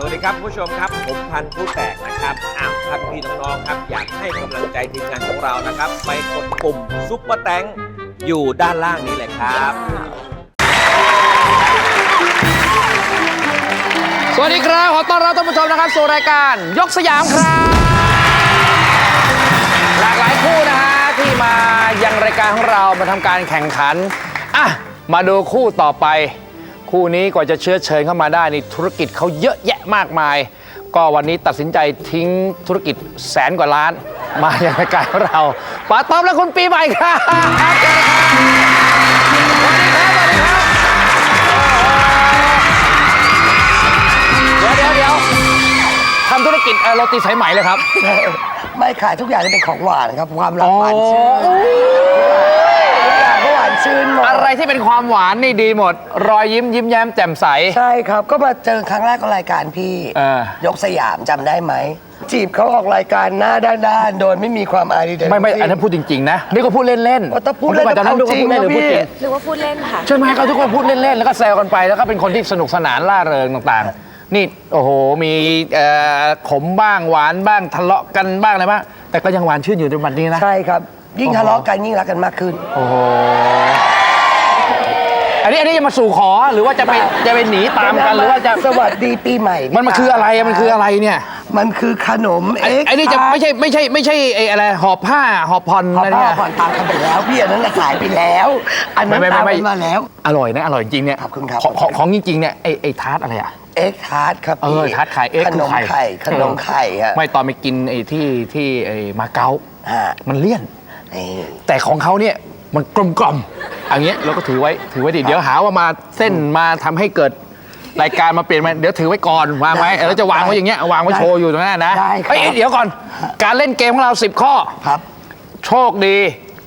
สวัสดีครับผู้ชมครับ ผมพันธุ์ผู้แตกนะครับอ้าวท่านพี่น้องๆครับ อยากให้กำลังใจทีมงานของเรานะครับ ไปกดปุ่มซุปเปอร์แตงอยู่ด้านล่างนี้เลยครับ สวัสดีครับ ขอต้อนรับท่านผู้ชมนะครับสู่รายการยกสยามครับ หลากหลายคู่นะฮะที่มายังรายการของเรามาทำการแข่งขันอะมาดูคู่ต่อไป คู่นี้กว่าจะเชื้อเชิญเข้ามาได้นี่ธุรกิจเขาเยอะแยะมากมาย ก็วันนี้ตัดสินใจทิ้งธุรกิจแสนกว่าล้าน มาอยังรายการของเราป้าต้อมและคุณปีใหม่ครับเดี๋ยวเดี๋ยวเดี๋ยวทำธุรกิจเอ่อโรตีสายไหมเลยครับ ไม่ขายทุกอย่างที่เป็นของหวานครับ ความรักหวานชื่นทุกอย่างก็หวาน ชื่นหมดอะไรที่เป็นความหวานนี่ดีหมด รอยยิ้มยิ้มแย้มแจ่มใส ใช่ครับ ก็มาเจอครั้งแรกก็รายการพี่ เออ ยกสยามจำได้ไหม จีบเขาออกรายการหน้าด้านๆโดยไม่มีความอายใดๆไม่ไม่ทั้งสิ้อันนั้นพูดจริง ๆ นะ นี่ก็พูดเล่นโอ้แต่พูดเล่นผมก็ตอนนั้นแต่ดูว่าพูดเล่นหรือเอาจริพูดงจรินะงพี่หรือว่าพูดเล่นค่ะ ใช่ไหมเขาทุกคนพูดเล่น ๆ แล้วก็แซวกันไปแล้วก็เป็นคนที่สนุกสนานล่าเริงต่างๆ นี่โอ้โหมีเอ่อขมบ้างหวานบ้างทะเลาะกันบ้างอะไรบ้างแต่ก็ยังหวานชื่นอยู่ในวันนี้นะ ใช่ครับ ยิ่งทะเลาะกันยิ่งรักกันมากขึ้น โอ้โหอันนี้อันนี้จะมาสู่ขอหรือว่าจะไปจะไปหนีตามกันหรือว่าจะสวัสดีปีใหม่มันมันคืออะไรอะมันคืออะไรเนี่ยมันคือขนมไอ้เอ็กไอ้นี่จะไม่ใช่ไม่ใช่ไม่ใช่ไอ้อะไรหอบผ้าหอบผ่อนขออะไรพ่อเนี่ยผ่อนตามกันไปแล้วพี่อันนั้นน่ะขายไปแล้ว อันนั้นตามกันมาแล้ว อร่อยนะอร่อยจริงเนี่ยขอบคุณครับ ของของของจริงๆเนี่ยไอ้ไอ้ทาร์ตอะไรอะ เอ็กทาร์ตครับเออพี่ทาร์ตไข่เอ็กขนมไข่ขนมไข่ฮะไม่ตอนไปกินไอ้ที่ที่ไอ้มาเก๊า ฮะมันเลี่ยนนี่ แต่ของเขาเนี่ยมันกลมกล่อมอย่างเงี้ยเราก็ถือไว้ถือไว้ดิเดี๋ยวหาว่ามาเส้นมาทำให้เกิดรายการมาเปลี่ยนมาเดี๋ยวถือไว้ก่อนวางไว้แล้วจะวางไว้อย่างเงี้ยวางไว้โชว์อยู่ตรงนั้นนะได้ครับ เอ้ยเดี๋ยวก่อน การเล่นเกมของเรา 10 ข้อ ครับ โชคดี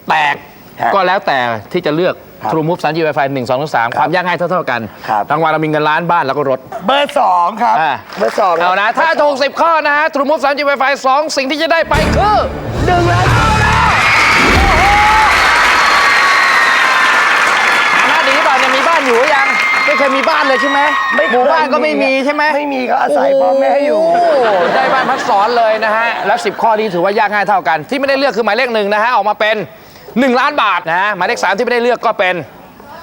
แตกครับก็แล้วแต่ที่จะเลือกครับ True Move 3G Wi-Fi 1 2 3ความยากง่ายเท่า ๆ กันครับ รางวัลเรามีเงินล้านบ้านแล้วก็รถ เบอร์สองครับ อ่า เบอร์สองเอานะ ถ้าถูก 10 ข้อนะฮะ True Move 3G Wi-Fi 2สิ่งที่จะได้ไปคือหนึ่งล้าน เคยมีบ้านเลยใช่ไหมหมู่บ้านก็ไม่มีใช่ไหมไม่มีก็อาศัยพ่อแม่อยู่โอ้ได้บ้านพักสอนเลยนะฮะ แล้ว 10 ข้อนี้ถือว่ายากง่ายเท่ากัน ที่ไม่ได้เลือกคือหมายเลขหนึ่งนะฮะ ออกมาเป็น 1 ล้านบาทนะฮะ หมายเลข3ที่ไม่ได้เลือกก็เป็น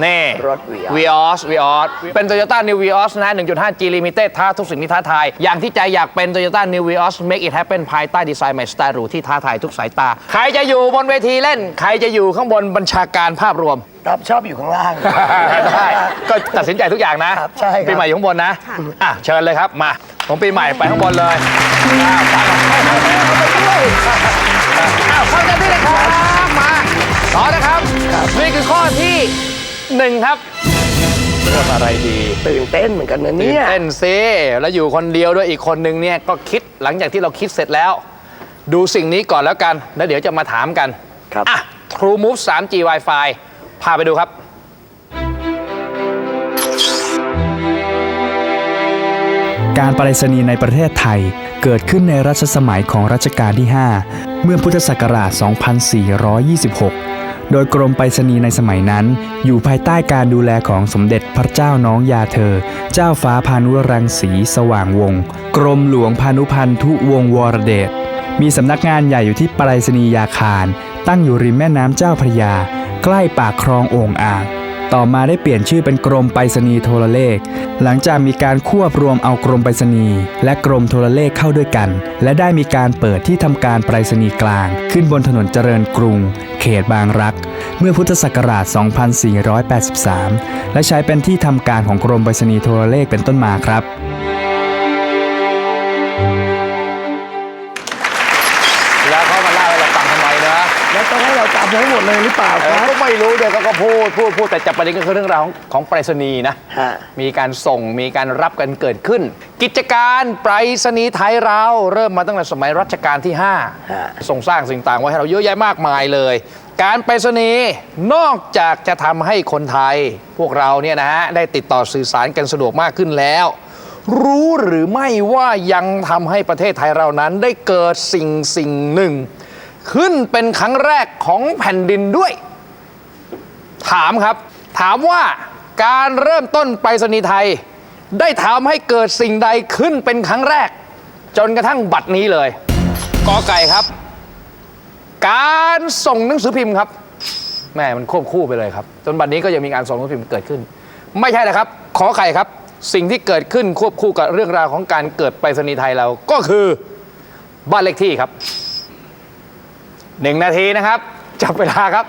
นี่รถ Vios Vios Vios เป็น Toyota New Vios นะ 1.5G Limited ท้าทุกสิ่งที่ท้าทาย อย่างที่ใจอยากเป็น Toyota New Vios Make it happen ภายใต้ดีไซน์ใหม่สไตล์หรูที่ท้าทายทุกสายตา ใครจะอยู่บนเวทีเล่น ใครจะอยู่ข้างบนบัญชาการภาพรวม ครับชอบอยู่ข้างล่าง ได้ก็ตัดสินใจทุกอย่างนะครับใช่ครับ ปีใหม่อยู่ข้างบนนะอะเชิญเลยครับมาของปีใหม่ไปข้างบนเลยอ้าวไป หนึ่งครับเรื่องอะไรดีตื่นเต้นเหมือนกันนะตื่นเนี่ยเต้นซิแล้วอยู่คนเดียวด้วยอีกคนนึงเนี่ยก็คิดหลังจากที่เราคิดเสร็จแล้ว ดูสิ่งนี้ก่อนแล้วกัน แล้วเดี๋ยวจะมาถามกันครับ อะ True Move 3G Wi-Fi พาไปดูครับ การไปรษณีย์ในประเทศไทยเกิดขึ้นในรัชสมัยของรัชกาลที่ 5 เมื่อพุทธศักราช 2426 โดยกรมไปรษณีย์ในสมัยนั้น อยู่ภายใต้การดูแลของสมเด็จพระเจ้าน้องยาเธอ เจ้าฟ้าพานุรังสีสว่างวงศ์กรมหลวงพานุพันธุวงวรเดช มีสำนักงานใหญ่อยู่ที่ไปรษณียาคาร ตั้งอยู่ริมแม่น้ำเจ้าพระยา ใกล้ปากคลองโอ่งอ่าง ต่อมาได้เปลี่ยนชื่อเป็นกรมไปรษณีย์โทรเลข หลังจากมีการควบรวมเอากรมไปรษณีย์และกรมโทรเลขเข้าด้วยกัน และได้มีการเปิดที่ทำการไปรษณีย์กลาง ขึ้นบนถนนเจริญกรุง เขตบางรัก เมื่อพุทธศักราช 2483 และใช้เป็นที่ทำการของกรมไปรษณีย์โทรเลขเป็นต้นมาครับ ต้องให้เราจำทั้งหมดเลยหรือเปล่าเอคอรับ ก็ไม่รู้เดี๋ยวเขาก็พูดพูดพูดแต่จับประเด็นก็คือเรื่องราวของของไปรษณีย์นะ ฮะ มีการส่งมีการรับกันเกิดขึ้น กิจการไปรษณีย์ไทยเราเริ่มมาตั้งแต่สมัยรัชกาลที่ ฮะ 5 ส่งสร้างสิ่งต่างไว้ให้เราเยอะแยะมากมายเลย การไปรษณีย์นอกจากจะทำให้คนไทย พวกเราเนี่ยนะฮะได้ติดต่อสื่อสารกันสะดวกมากขึ้นแล้ว รู้หรือไม่ว่ายังทำให้ประเทศไทยเรานั้นได้เกิดสิ่งสิ่งหนึ่ง ขึ้นเป็นครั้งแรกของแผ่นดินด้วย ถามครับ ถามว่าการเริ่มต้นไปรษณีย์ไทย ได้ทำให้เกิดสิ่งใดขึ้นเป็นครั้งแรก จนกระทั่งบัดนี้เลยกอไก่ครับ การส่งหนังสือพิมพ์ครับแม่มันควบคู่ไปเลยครับ จนบัดนี้ก็ยังมีการส่งหนังสือพิมพ์เกิดขึ้น ไม่ใช่นะครับ ขอไข่ครับ สิ่งที่เกิดขึ้นควบคู่กับเรื่องราวของการเกิดไปรษณีย์ไทยเราก็คือบ้านเลขที่ครับ หนึ่งนาทีนะครับ จับเวลาครับ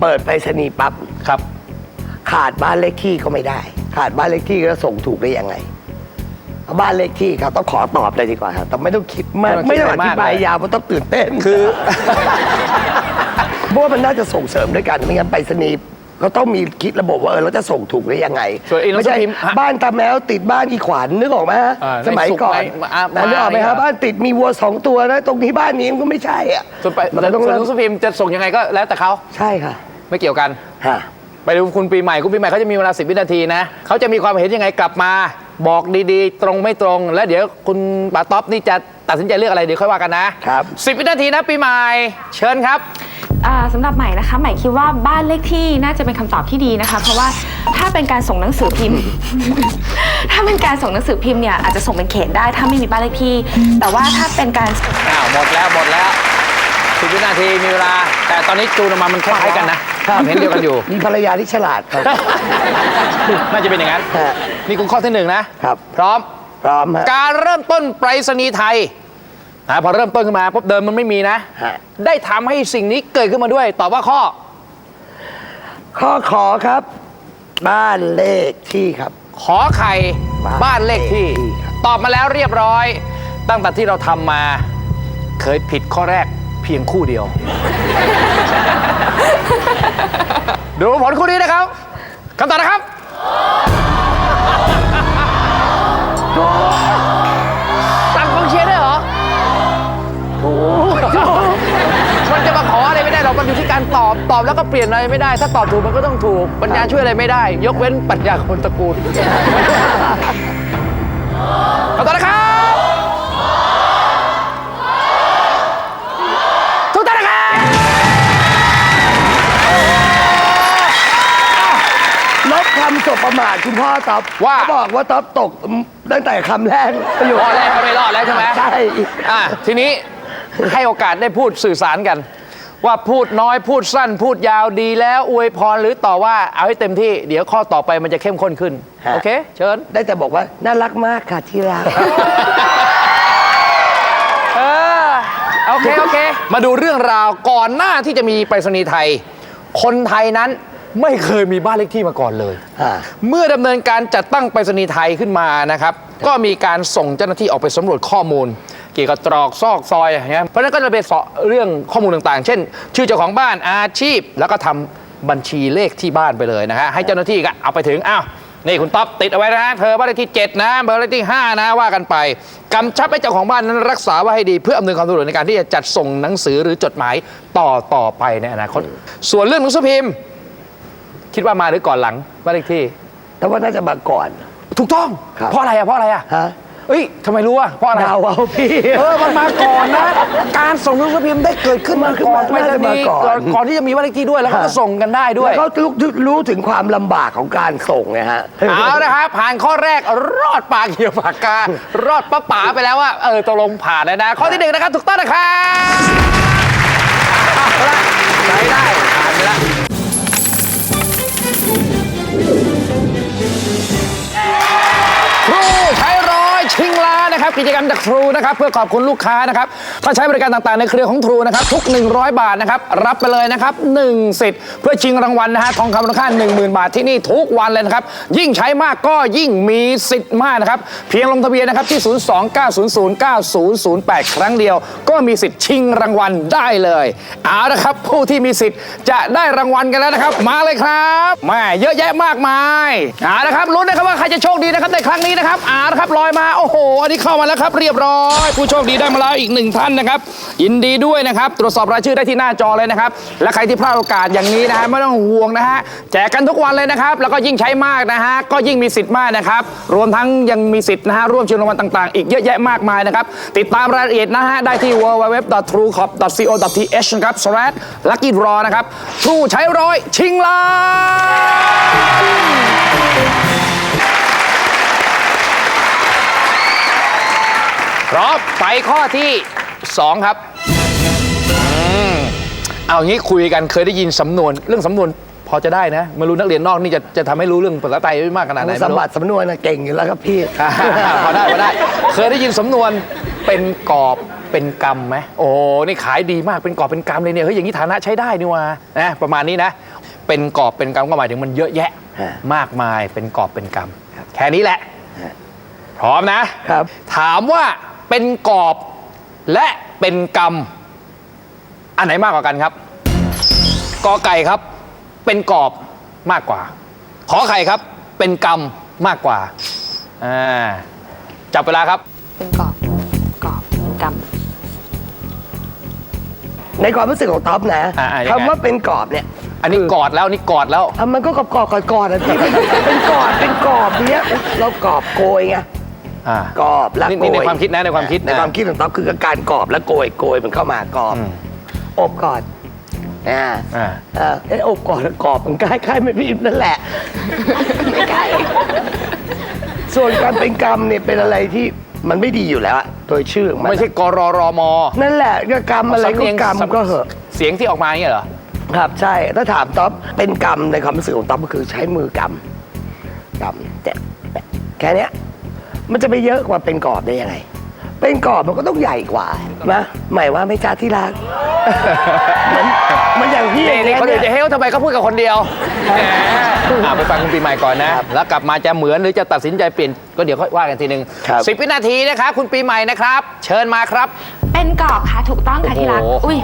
เปิดไปรษณีย์ปั๊บครับ ขาดบ้านเลขที่ก็ไม่ได้ ขาดบ้านเลขที่ก็ส่งถูกได้ยังไงเอาบ้านเลขที่ครับต้องขอตอบเลยดีกว่าครับแต่ไม่ต้องคิดมากไม่ไม่ต้ต้อองงคิอดอะไรมาก ธิบายยาวเพราะต้องตื่นเต้นคือ เพราะว่ามันน่าจะส่งเสริมด้วยกันไม่งั้นไปรษณีย์ ก็ต้องมีคิดระบบว่าเออเราจะส่งถูกได้ยังไงส่วนอีกหนังไม่สือใช่พิมพ์ฮะบ้านตาแมวติดบ้านอีขวานนึกออกไหมฮะอ่าสมัยก่อนในสุขในอ่านะนึกออกไหมมาครับบ้านติดมีวัวสองตัวนะตรงนี้บ้านนี้มันก็ไม่ใช่อะส่วนไปมันส่ก็ต้องวนหเริ่นัมงสือพิมพ์จะส่งยังไงก็แล้วแต่เขาใช่ค่ะไม่เกี่ยวกัน ฮะ ไปดูคุณปีใหม่คุณปีใหม่เขาจะมีเวลา10วินาทีนะเขาจะมีความเห็นยังไงกลับมา บอกดีๆ ตรงไม่ตรง แล้วเดี๋ยวคุณปาต๊อปนี่จะ ตัดสินใจเลือกอะไรเดี๋ยวค่อยว่ากันนะครับ10วินาทีนะปีใหม่เชิญครับ อ่าสำหรับใหม่นะคะใหม่คิดว่าบ้านเลขที่น่าจะเป็นคำตอบที่ดีนะคะ เพราะว่าถ้าเป็นการส่งหนังสือพิมพ์ ถ้าเป็นการส่งหนังสือพิมพ์เนี่ยอาจจะส่งเป็นเขตได้ถ้าไม่มีบ้านเลขที่ แต่ว่าถ้าเป็นการอ้าวหมดแล้วหมดแล้ว10วินาทีมีเวลา แต่ตอนนี้จูนออกมามันคล้ายๆกันนะความเห็นเดียวกันอยู่ มีภรรยาที่ฉลาดครับ น่าจะเป็นอย่างนั้น ฮะนี่คุณข้อที่หนึ่งนะครับ พร้อม พร้อมฮะการเริ่มต้นไปรษณีย์ไทย นะพอเริ่มต้นขึ้นมาปุ๊บเดิมมันไม่มีนะ ฮะ ได้ทำให้สิ่งนี้เกิดขึ้นมาด้วย ตอบว่าข้อ ข้อขอครับ บ้านเลขที่ครับ ขอไข่บ้านบ้านเลขที่ เลขที่ครับ ตอบมาแล้วเรียบร้อย ตั้งแต่ที่เราทำมา เคยผิดข้อแรกเพียงคู่เดียว ดูผลคู่นี้นะครับคำตอบนะครับ กมันอยู่ที่การตอบตอบแล้วก็เปลี่ยนอะไรไม่ได้ ถ้าตอบถูกมันก็ต้องถูกปัญญาช่วยอะไรไม่ได้ ยกเว้นปัญญาคนตระกูลขอต้อนนะครับทุกท่านนะครับลบคำจบประมาทคุณพ่อต๊อบว่า เขาบอกว่าต๊อบตกตั้งแต่คำแรกประโยคข้อแรกก็ไม่รอดแล้วใช่ไหมใช่ อะทีนี้ให้โอกาสได้พูดสื่อสารกัน ว่าพูดน้อยพูดสั้นพูดยาวดีแล้วอวยพรหรือต่อว่าเอาให้เต็มที่เดี๋ยวข้อต่อไปมันจะเข้มข้นขึ้นโอเค เชิญ ได้แต่บอกว่าน่ารักมากค่ะที่รัก เออโอเค โอเค มาดูเรื่องราวก่อนหน้าที่จะมีไปรษณีย์ไทย คนไทยนั้นไม่เคยมีบ้านเลขที่มาก่อนเลย อ่า เมื่อดำเนินการจัดตั้งไปรษณีย์ไทยขึ้นมานะครับ ก็มีการส่งเจ้าหน้าที่ออกไปสำรวจข้อมูล เกี่ยวกับตรอกซอกซอยอย่างเงี้ยเพราะฉะนั้นก็จะไปเสาะเรื่องข้อมูลต่างๆ เช่น ชื่อเจ้าของบ้านอาชีพ แล้วก็ทำบัญชีเลขที่บ้านไปเลยนะฮะให้เจ้าหน้าที่ก็เอาไปถึงอ้าวนี่คุณต๊อบติดเอาไว้นะเธอบ้านเลขที่ 7 นะเบอร์เลขที่ 5 นะว่ากันไปกำชับให้เจ้าของบ้านนั้นรักษาไว้ให้ดีเพื่ออำนวยความสะดวกในการที่จะจัดส่งหนังสือหรือจดหมายต่อต่อไปในอนาคต ส่วนเรื่องหนังสือพิมพ์ คิดว่ามาหรือก่อนหลังบ้านเลขที่ แต่ว่าน่าจะมาก่อน ถูกต้อง ครับเพราะอะไรอะเพราะอะไรอะฮะ เอ้ยทำไมรู้อะเพราะอะไร ดาวเอาพี่ เออ มันมาก่อนนะ การส่งหนังสือพิมพ์ได้เกิดขึ้นมาก่อนมันไม่น่าได้จะมีมาก่อนก่อนก่อนที่จะมีบ้านเลขที่ด้วยแล้วเขาก็ฮะ ส่งกันได้ด้วยแล้วเขารู้รู้ถึงความลำบากของการส่งไงฮะ เอาละครับผ่านข้อแรกรอดปากเหี่ยวปากการอดป้าป๋าไปแล้วว่าเออตกลงผ่านแล้วนะ ข้อที่หนึ่งนะครับถูกต้องนะครับเอาละใช้ได้ผ่านไปแล้วครูใช้ร้อยชิ งล้านนะครับกิจกรรมจากครูนะครับเพื่อขอบคุณลูกค้านะครับถ้าใช้บริการต่างๆในเครือของครูนะครับทุก 100 บาทนะครับรับไปเลยนะครับ1สิทธิ์เพื่อชิงรางวัลนะฮะทองคำมูลค่า10,000 บาทที่นี่ทุกวันเลยนะครับยิ่งใช้มากก็ยิ่งมีสิทธิ์มากนะครับเพียงลงทะเบียนนะครับที่ 029009008 ครั้งเดียว ก็มีสิทธิ์ชิงรางวัลได้เลยเอาละครับผู้ที่มีสิทธิ์จะได้รางวัลกันแล้วนะครับ มาเลยครับแม่เยอะแยะมากมายเอาละครับลุ้นนะครับว่าใครจะโชคดีนะครับในครั้งนี้นะครับเอาละครับลอยมาโอ้โหอันนี้เข้ามาแล้วครับเรียบร้อย ผู้โชคดีได้มาแล้วอีกหนึ่งท่านนะครับ ยินดีด้วยนะครับ ตรวจสอบรายชื่อได้ที่หน้าจอเลยนะครับ และใครที่พลาดโอกาสอย่างนี้นะฮะไม่ต้องห่วงนะฮะแจกกันทุกวันเลยนะครับ แล้วก็ยิ่งใช้มากนะฮะก็ยิ่งมีสิทธิ์มากนะครับ รวมทั้งยังมีสิทธิ์นะฮะร่วมชิงรางวัลต่างๆ อีกเยอะแยะมากมายนะครับติดตามรายละเอียดนะฮะได้ที่ www.truecorp.co.th นะครับ slash lucky draw นะครับ True ใช้ร้อยชิงล้าน พร้อมไปข้อที่ 2 ครับอืมเอางี้คุยกันเคยได้ยินสำนวน เรื่องสำนวนพอจะได้นะไม่รู้นักเรียนนอกนี่จะจะทำให้รู้เรื่องภาษาไทยไม่มากขนาดไหนสไม่มรู้ บัติสำนวนน่ะเก่งอยู่แล้วครับพี่ อ่าพอได้พอได้ เคยได้ยินสำนวนเป็นกอบเป็นกรรมไหมโอ้โหนี่ขายดีมากเป็นกอบเป็นกรรมเลยเนี่ยเฮ้ยอย่างนี้ฐานะใช้ได้นี่ว่านะประมาณนี้นะ เป็นกอบเป็นกรรมก็หมายถึงมันเยอะแยะ ฮะมากมายเป็นกอบเป็นกรรมแค่นี้แหละ พร้อมนะครับ ถามว่า เป็นกอบ และเป็นกรรม อันไหนมากกว่ากันครับกอไก่ครับ เป็นกอบมากกว่า ขอไข่ครับ เป็นกรรมมากกว่าอ่าจับเวลาครับ เป็นกรอบกรอบเป็นกรรม ในความรู้สึกของท็อปนะอ่าอ่ายังไง คำว่าเป็นกรอบเนี่ยอันนี้กอดแล้วนี่กอดแล้ว อะมันก็กรอบกรอบกอดกอดนะพี่เป็นกรอบเป็นกรอบเนี้ยเรากรอบโกยไง อ่ากรอบและนี่โกนี่ยในความคิดนะในความคิดในนะความคิดของท็อปคือการกรอบและโกยโกยมันเข้ามากรอบ อืม อบก่อนอ่าอ่า เออเอยอบก่อนกรอบมันใกล้ใกล้ไม่พี่นั่นแหละ ไม่ใกล้ส่วนการเป็นกรรมเนี่ยเป็นอะไรที่มันไม่ดีอยู่แล้วอะโดยชื่อของมันไม่ใช่กรรมนั่นแหละก็กรรมอะไรก็กรรมสำเนียงก็เหอะ เสียงที่ออกมาเนี่ยเหรอ ครับใช่ถ้าถามต๊อบเป็นกรรมในความรู้สึกของต๊อบก็คือใช้มือกรรมกรรมแตะแตะแค่เนี้ย มันจะไปเยอะกว่าเป็นกรอบได้ยังไง เป็นกรอบมันก็ต้องใหญ่กว่านะหมายว่าไม่จ้าที่รักเหมือนเหมันอย่างพี่นี่นี่คนอื่นจะยเฮลทำไมเขาพูดกับคนเดียวแหมอะไปฟังคุณปีใหม่ก่อนนะ แล้วกลับมาจะเหมือนหรือจะตัดสินใจเปลี่ยนก็เดี๋ยวค่อยว่ากันทีหนึ่งครับสิบวินาทีนะครับคุณปีใหม่นะครับ เชิญมาครับ เป็นกรอบค่ะ ถูกต้องค่ะที่รัก โอ้โห อุ้ย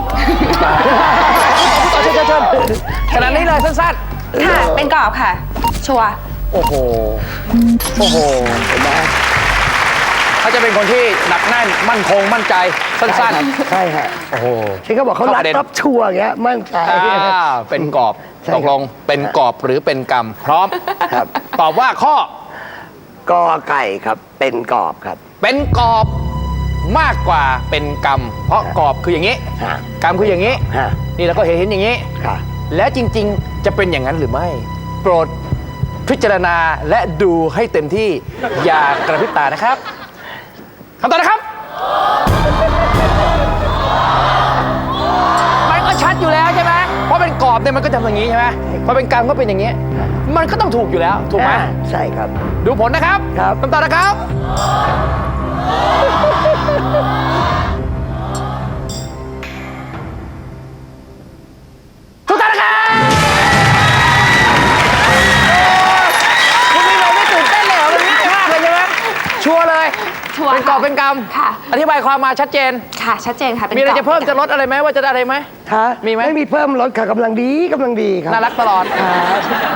ต่อเชิญเชิญเชิญขนาดนี้เลยสั้นค่ะ เป็นกรอบค่ะ ชัวร์ๆโอ้โห โอ้โห เห็นไหม เขาจะเป็นคนที่หนักแน่นมั่นคงมั่นใจสั้นใช่ฮะๆ โอ้โห ที่เขาบอกเขารักเข้าประเด็นต๊อบชัวร์อย่างเงี้ยมั่นใจ อ่าเป็นกรอบใช่ตกลงเป็นกรอบหรือเป็นกรรม พร้อมครับ ตอบว่าข้อกอไก่ครับเป็นกรอบครับเป็นกรอบมากกว่าเป็นกรรม เพราะกรอบคืออย่างนี้ ฮะกรรมคืออย่างนี้ ฮะนี่เราก็เห็นเห็นอย่างนี้ ค่ะ แล้วจริงๆ จะเป็นอย่างนั้นหรือไม่ โปรดพิจารณาและดูให้เต็มที่อย่ากระพริบตานะครับ คำตอบนะครับ มันก็ชัดอยู่แล้วใช่ไหมเพราะเป็นกรอบเนี่ยมันก็ทำอย่างนี้ใช่ไหมพอเป็นกรรมก็เป็นอย่างนี้ มันก็ต้องถูกอยู่แล้ว ถูกไหม อ่าใช่ครับ ดูผลนะครับครับ คำตอบนะครับ ชัวร์เลยชัวร์เป็นกรอบค่ะเป็นกรรมค่ะ อธิบายความมาชัดเจน ค่ะ ชัดเจนค่ะเป็นมีอะไรกบจะเพิ่มป็นกจะรลอบดอะไรไหมว่าจะได้อะไรไหม ฮะมีไหม ไม่มีเพิ่มลดค่ะกำลังดีกำลังดีครับ น่ารักตลอด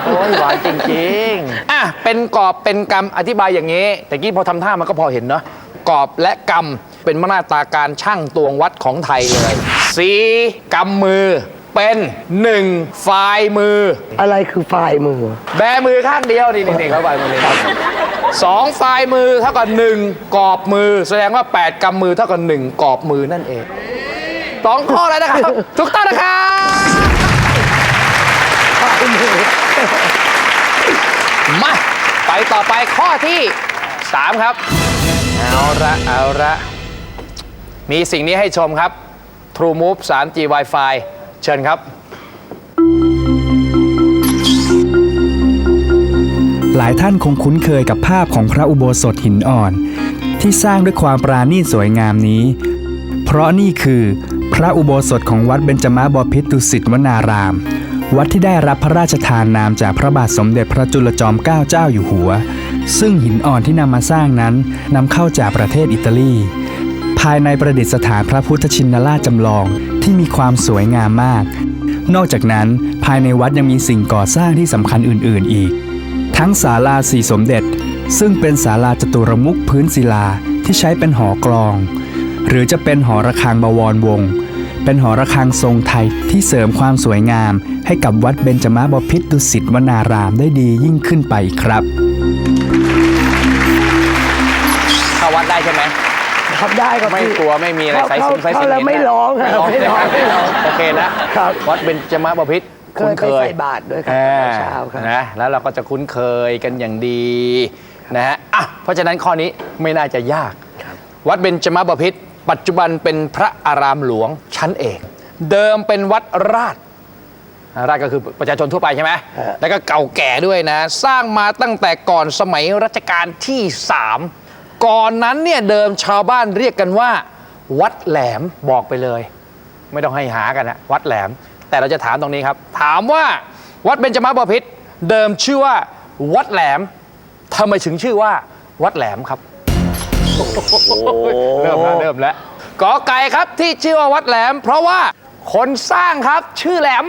โอ้ยหวานจริงๆ อะ เป็นกรอบเป็นกรรมอธิบายอย่างนี้ แต่กี้พอทำท่ามันก็พอเห็นเนาะกรอบและกรรมเป็นมาตราการช่างตวงวัดของไทยเลยสีกำมือ เป็นหนึ่งฝ่ายมือ อะไรคือฝ่ายมือ แบมือข้างเดียวนี่นี่เขาฝ่ายมือนี่ครับสองฝ่ายมือเท่ากับหนึ่งกรอบมือ แสดงว่า 8กำมือเท่ากับหนึ่งกรอบมือนั่นเองสองข้อแล้วนะครับถูกต้องนะครับมาไปต่อไปข้อที่ 3 ครับ เอาละเอาละมีสิ่งนี้ให้ชมครับ True Move 3G Wi-Fi เชิญครับ หลายท่านคงคุ้นเคยกับภาพของพระอุโบสถหินอ่อน ที่สร้างด้วยความปราณีตสวยงามนี้ เพราะนี่คือพระอุโบสถของวัดเบญจมาบพิตรดุสิตวนาราม วัดที่ได้รับพระราชทานนามจากพระบาทสมเด็จพระจุลจอมเกล้าเจ้าอยู่หัว ซึ่งหินอ่อนที่นำมาสร้างนั้นนำเข้าจากประเทศอิตาลี ภายในประดิษฐานพระพุทธชินราชจำลอง ที่มีความสวยงามมาก นอกจากนั้นภายในวัดยังมีสิ่งก่อสร้างที่สำคัญอื่น ๆ อีก ทั้งศาลาสีสมเด็จ ซึ่งเป็นศาลาจตุรมุขพื้นศิลาที่ใช้เป็นหอกลอง หรือจะเป็นหอระฆังบวรวง เป็นหอระฆังทรงไทยที่เสริมความสวยงาม ให้กับวัดเบญจมาบพิตรดุสิตวนารามได้ดียิ่งขึ้นไปครับ ครับได้ครับไม่พี่กลัวไม่มีอะไรเข้าสายสินเข้าสายสินเข้าแล้วไม่ร้องฮะไม่ร้องไม่ร้อง โอเคนะครับวัดเบญจมาบพิตรเคยไปใส่บาตรด้วยครับอ่าตอนเช้าครับ นะแล้วเราก็จะคุ้นเคยกันอย่างดีนะฮะอะเพราะฉะนั้นข้อนี้ไม่น่าจะยาก วัดเบญจมาบพิตรปัจจุบันเป็นพระอารามหลวงชั้นเอก เดิมเป็นวัดราช ราชก็คือประชาชนทั่วไปใช่ไหมฮะแล้วก็เก่าแก่ด้วยนะ สร้างมาตั้งแต่ก่อนสมัยรัชกาลที่ 3 ก่อนนั้นเนี่ยเดิมชาวบ้านเรียกกันว่า วัดแหลมบอกไปเลย ไม่ต้องให้หากันนะวัดแหลม แต่เราจะถามตรงนี้ครับ ถามว่าวัดเบญจมาบพิตรเดิมชื่อว่า วัดแหลมทำไมถึงชื่อว่า วัดแหลมครับเริ่มแล้วเริ่มแล้วกอไก่ครับที่ชื่อว่าวัดแหลม เพราะว่าคนสร้างครับชื่อแหลม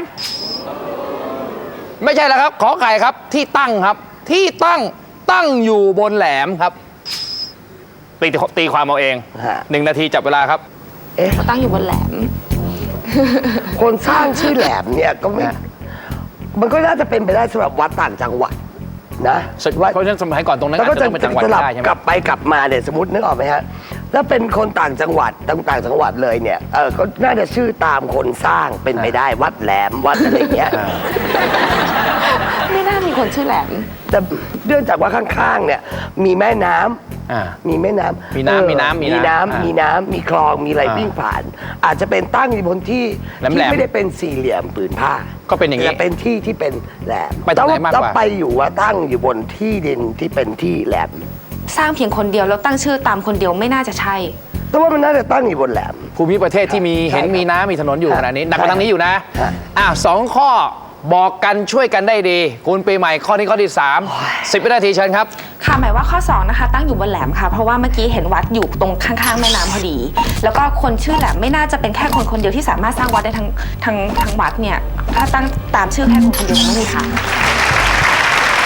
ไม่ใช่แล้วครับ ขอไก่ครับที่ตั้งครับ ที่ตั้งตั้งอยู่บนแหลมครับ ตีตีความเอาเองฮะ หนึ่งนาทีจับเวลาครับเอ๊ะเขาตั้งอยู่บนแหลม คนสร้างชื่อแหลมเนี่ยก็ไม่ฮะมันก็น่าจะเป็นไปได้สำหรับวัดต่างจังหวัดนะเพราะฉะนั้นสมัยก่อนตรงนั้นแล้วอาก็จจะจะต้องเป็นจังหวัดสลับได้ใช่ไหม กลับไปกลับมาเนี่ยสมมตินึกออกไหมฮะถ้าเป็นคนต่างจังหวัดต่างต่างจังหวัดเลยเนี่ยเออก็น่าจะชื่อตามคนสร้างเป็นไปได้วัดแหลมวัดอะไรอย่างเงี้ยอ่าไม่น่ามีคนชื่อแหลม แต่เนื่องจากว่าข้างๆเนี่ยมีแม่น้ำ อ่ามีแม่น้ำมีน้ำเออมีน้ำมีมีน้ำน้ำอ่ามีมีน้ำมีคลองมีอะไรอ่าวิ่งผ่าน อาจจะเป็นตั้งอยู่บนที่แหลมๆที่ไม่ได้เป็นสี่เหลี่ยมผืนผ้าก็เป็นอย่างนี้นี้เป็นที่ที่เป็นแหลมไปตรงไหนมากกว่า แล้วไปอยู่ว่าตั้งอยู่บนที่ดินที่เป็นที่แหลมสร้างเพียงคนเดียวแล้วตั้งชื่อตามคนเดียวไม่น่าจะใช่ แต่ว่ามันน่าจะตั้งอยู่บนแหลม ภูมิประเทศที่มีใช่เห็นมีน้ำมีถนนอยู่ใช่ขนาดนี้หนักกใช่ว่าทางนี้อยู่นะใช่อะสองข้อ บอกกันช่วยกันได้ดี คุณปีใหม่ข้อนี้ข้อที่ 3 10วินาทีเชิญครับ ค่ะหมายว่าข้อ 2 นะคะ ตั้งอยู่บนแหลมค่ะ เพราะว่าเมื่อกี้เห็นวัดอยู่ตรงข้างๆแม่น้ำพอดี แล้วก็คนชื่อแหลมไม่น่าจะเป็นแค่คนคนเดียวที่สามารถสร้างวัดได้ทั้งทั้งทั้งวัดเนี่ยถ้าตั้งตามชื่อแค่คนคนเดียวคงไม่มีทาง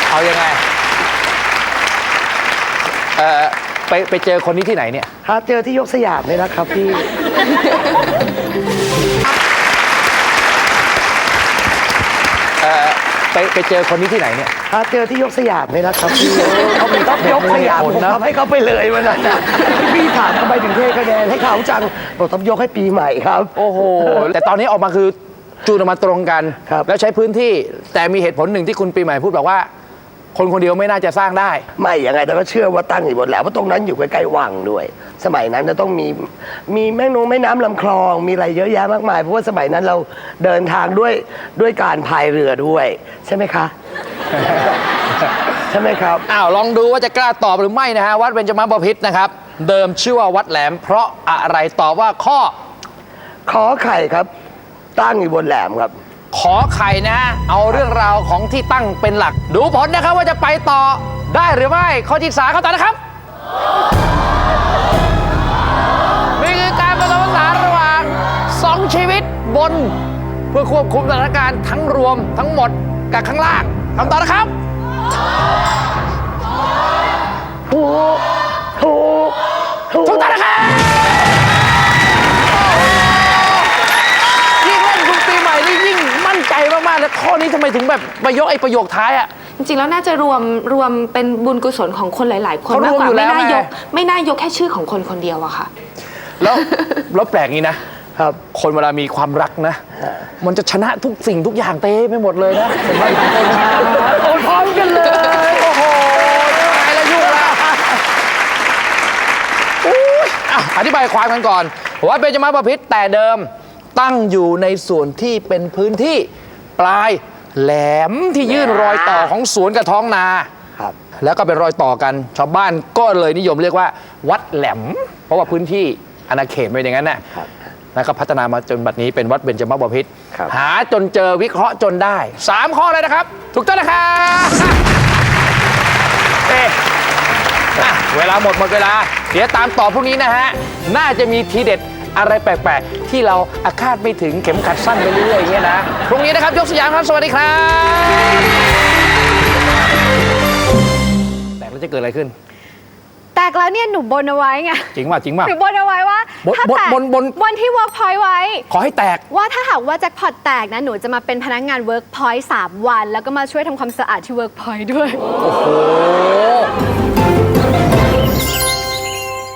เอายังไงเออไปไปเจอคนนี้ที่ไหนเนี่ย หาเจอที่ยกสยามเลยนะครับพี่ ไปไปเจอคนนี้ที่ไหนเนี่ยหาเจอที่ยกสยามเลยนะครับพี่เขามีต้องยกสยามคผนมนะทำให้เขาไปเลยวันนั้นนะพี่ถามทำไมถึงเทคะแนนให้เขาจังบอกต้องยกให้ปีใหม่ครับ โอ้โห แต่ตอนนี้ออกมาคือจูนออกมาตรงกัน ครับ แล้วใช้พื้นที่แต่มีเหตุผลหนึ่งที่คุณปีใหม่พูดบอกว่า คนคนเดียวไม่น่าจะสร้างได้ ไม่ยังไงแต่ก็เชื่อว่าตั้งอยู่บนแหลมเพราะตรงนั้นอยู่ใกล้ๆวังด้วย สมัยนั้นจะต้องมีมีแม่นงแม่น้ำลำคลองมีอะไรเยอะแยะมากมาย เพราะว่าสมัยนั้นเราเดินทางด้วยด้วยการพายเรือด้วย ใช่ไหมคะ ใช่ไหมครับ อ้าวลองดูว่าจะกล้าตอบหรือไม่นะฮะวัดเบญจมาบพิตรนะครับ เดิมชื่อว่าวัดแหลม เพราะอะไรตอบว่าข้อขอไข่ครับ ตั้งอยู่บนแหลมครับ ขอไข่นะฮะเอาเรื่องราวของที่ตั้งเป็นหลัก ดูผลนะครับว่าจะไปต่อได้หรือไม่ข้อที่สามเข้าต่อนะครับนี่คือการผสมผสานระหว่างสองชีวิตบน เพื่อควบคุมสถานการณ์ทั้งรวมทั้งหมดกับข้างล่างคำตอบนะครับถูกถูกถูกถูกต้องนะครับ แล้วข้อนี้ทำไมถึงแบบมายกไอ้ประโยคท้ายอะจริงๆแล้วน่าจะรวมรวมเป็นบุญกุศลของคนหลาย ๆ คนเขารวมมากกว่าอยู่แล้ไม่วน่ายกไงไม่น่ายกแค่ชื่อของคนคนเดียวอะค่ะ แล้วแล้วแปลกนี้นะครับ คนเวลามีความรักนะ มันจะชนะทุกสิ่งทุกอย่างเต้ไปหมดเลยนะผมว่าหลายคนนะโอ้พร้อมกันเลย โอ้โหไม่ไหวแล้วยุ่งแล้วอุ๊ยอะอธิบายความกันก่อนว่าเป็นจมาประพิษแต่เดิมตั้งอยู่ในส่วนที่เป็นพื้นที่ ปลายแหลมที่ยื่นรอยต่อของสวนกับท้องนา ครับ แล้วก็เป็นรอยต่อกัน ชาวบ้านก็เลยนิยมเรียกว่า วัดแหลม เพราะว่าพื้นที่อาณาเขตเป็นอย่างนั้นน่ะครับแล้วก็พัฒนามาจนบัดนี้เป็นวัดเบญจมาบพิตรครับ หาจนเจอวิเคราะห์จนได้ 3 ข้อเลยนะครับ ถูกต้องนะครับเอ๊ะอะเวลาหมดหมดเวลา เดี๋ยวตามต่อพรุ่งนี้นะฮะ น่าจะมีทีเด็ด อะไรแปลกๆ ที่เราอาคาดไม่ถึงเข็มขัดสั้นไปเรื่อยๆอย่างเงี้ยนะพรุ่งนี้นะครับยกสยามครับ สวัสดีครับแต่แล้วจะเกิดอะไรขึ้น แตกแล้วเนี่ยหนูบนเอาไว้ไงจริงป่ะจริงป่ะ หนูบนเอาไว้ว่าบนถ้าบนแตกบนบน บนที่ Workpoint ไว้ ขอให้แตก ว่าถ้าหากว่าแจ็คพอตแตกนะ หนูจะมาเป็นพนักงาน Workpoint 3 วัน แล้วก็มาช่วยทำความสะอาดที่ Workpoint ด้วย โอ้โห